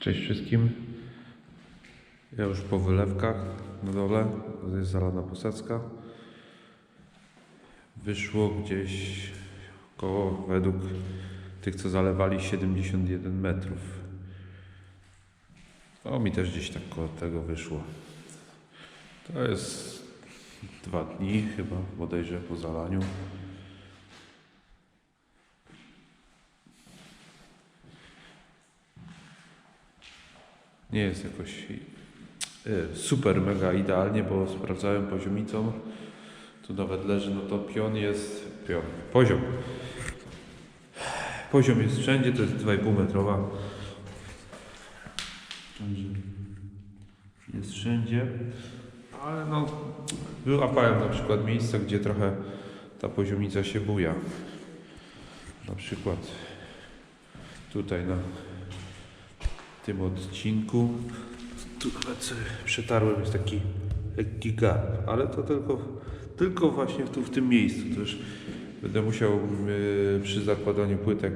Cześć wszystkim. Ja już po wylewkach na dole, to jest zalana posadzka. Wyszło gdzieś około, według tych co zalewali, 71 metrów. O, mi też gdzieś tak koło tego wyszło. To jest dwa dni chyba, bodajże po zalaniu. Nie jest jakoś e, super, mega idealnie, bo sprawdzałem poziomicą. Tu nawet leży, no to pion jest, pion, poziom. Poziom jest wszędzie, to jest 2,5 metrowa. Jest wszędzie, ale no wyłapałem na przykład miejsca, gdzie trochę ta poziomica się buja. Na przykład tutaj na tym odcinku. Tu nawet przetarłem, jest taki lekki gap, ale to tylko, tylko właśnie tu w tym miejscu. To już będę musiał yy, przy zakładaniu płytek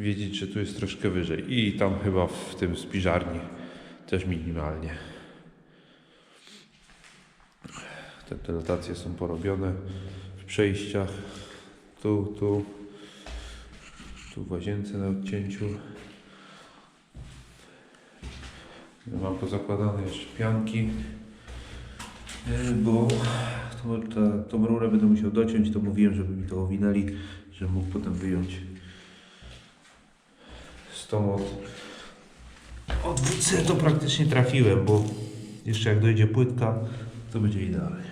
wiedzieć, że tu jest troszkę wyżej. I tam chyba w tym spiżarni też minimalnie. Te delatacje są porobione w przejściach. Tu, tu, tu w łazience na odcięciu. Mam pozakładane jeszcze pianki, yy, bo tą, ta, tą rurę będę musiał dociąć, to mówiłem, żeby mi to owinęli, żebym mógł potem wyjąć z tą od, od WC to praktycznie trafiłem, bo jeszcze jak dojdzie płytka, to będzie idealnie.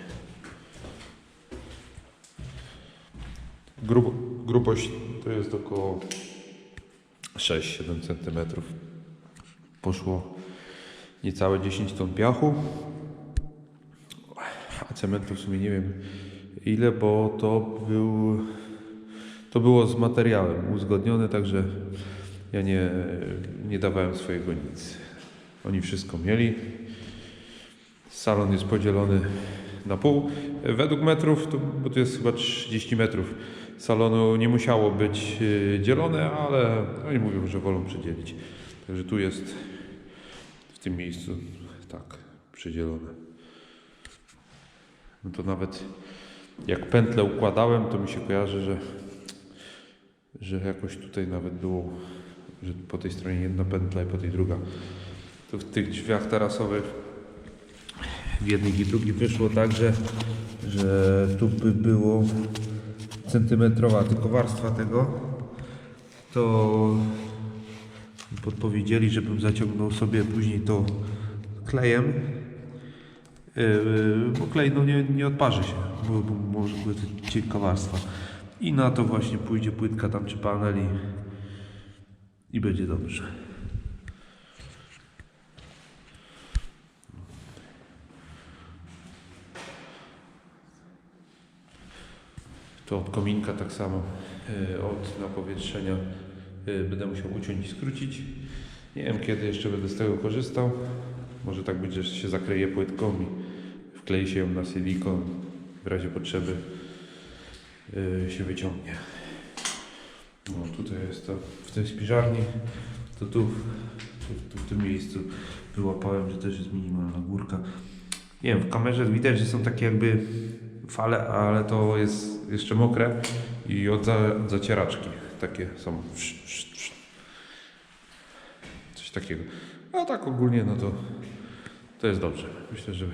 Grubo, grubość to jest około 6-7 cm. Poszło niecałe 10 ton piachu. A cementu w sumie nie wiem ile, bo to był to było z materiałem uzgodnione, także ja nie, nie dawałem swojego nic. Oni wszystko mieli. Salon jest podzielony na pół. Według metrów, to, bo to jest chyba 30 metrów salonu, nie musiało być y, dzielone, ale oni mówią, że wolą przedzielić. Także tu jest w tym miejscu tak przydzielone. No to nawet jak pętlę układałem, to mi się kojarzy, że, że jakoś tutaj nawet było, że po tej stronie jedna pętla i po tej druga. To w tych drzwiach tarasowych w jednych i drugich wyszło tak, że, że tu by było centymetrowa tylko warstwa tego, to podpowiedzieli, żebym zaciągnął sobie później to klejem, yy, bo klej no nie, nie odparzy się, bo, bo może były to cienka warstwa. I na to właśnie pójdzie płytka tam czy panel i, i będzie dobrze. To od kominka tak samo, yy, od napowietrzenia będę musiał uciąć i skrócić. Nie wiem kiedy jeszcze będę z tego korzystał. Może tak być, że się zakleje płytką i wklei się ją na silikon. W razie potrzeby yy, się wyciągnie. No tutaj jest to w tej spiżarni. To tu, tu, tu w tym miejscu wyłapałem, że też jest minimalna górka. Nie wiem, w kamerze widać, że są takie jakby fale, ale to jest jeszcze mokre i od zacieraczki takie są. Coś takiego. A tak ogólnie, no to to jest dobrze. Myślę, że e,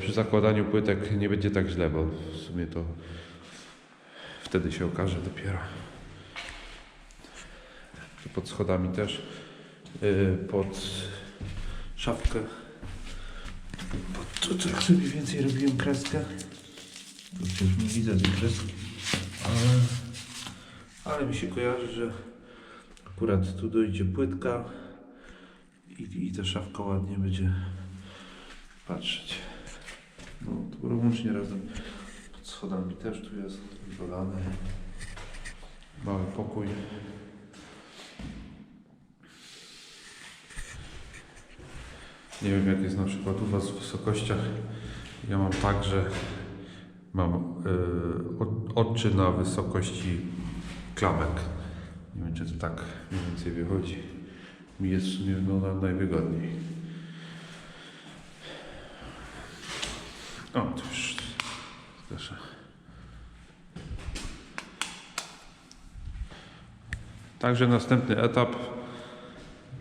przy zakładaniu płytek nie będzie tak źle, bo w sumie to wtedy się okaże dopiero. Pod schodami też, e, pod szafkę. Pod to, tak sobie więcej robiłem kreskę. Tu już nie widzę tej kreski, ale, ale mi się kojarzy, że akurat tu dojdzie płytka i, i ta szafka ładnie będzie patrzeć. No, tu łącznie razem pod schodami też tu jest dolany. Mały pokój. Nie wiem jak jest na przykład u Was w wysokościach. Ja mam tak, że mam y, od- oczy na wysokości klamek. Nie wiem czy to tak mniej więcej wychodzi. mi jest w sumie no, na- najwygodniej. O, to już proszę. Także następny etap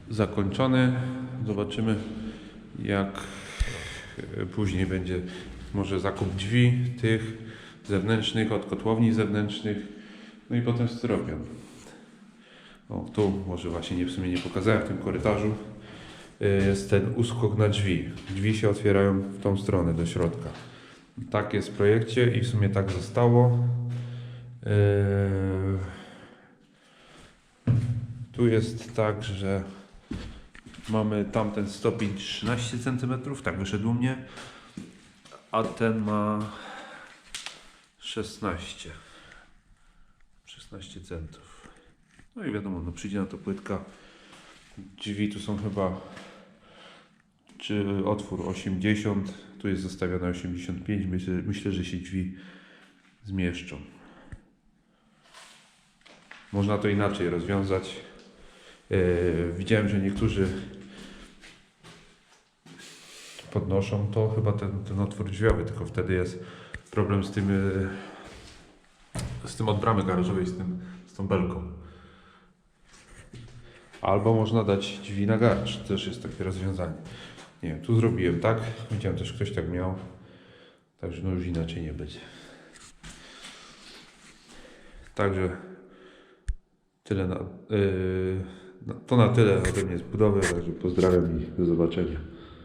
zakończony. Zobaczymy, jak e, później będzie może zakup drzwi tych zewnętrznych od kotłowni zewnętrznych, no i potem styropian. O, tu może właśnie nie, w sumie nie pokazałem w tym korytarzu. e, Jest ten uskok na drzwi. Drzwi się otwierają w tą stronę, do środka. Tak jest w projekcie i w sumie tak zostało. Eee, Tu jest tak, że mamy tamten stopień 13 cm, tak wyszedł u mnie, a ten ma 16. 16 centów. No i wiadomo, no przyjdzie na to płytka. Drzwi tu są chyba czy otwór 80, tu jest zostawione 85. Myślę, myślę, że się drzwi zmieszczą. Można to inaczej rozwiązać. Yy, widziałem, że niektórzy podnoszą to, chyba ten, ten otwór drzwiowy, tylko wtedy jest problem z tym, yy, z tym od bramy garażowej, z, tym, z tą belką. Albo można dać drzwi na garaż, też jest takie rozwiązanie. Nie wiem, tu zrobiłem tak, widziałem też ktoś tak miał, także no już inaczej nie będzie. Także tyle na, yy, to na tyle ode mnie z budowy, także pozdrawiam i do zobaczenia.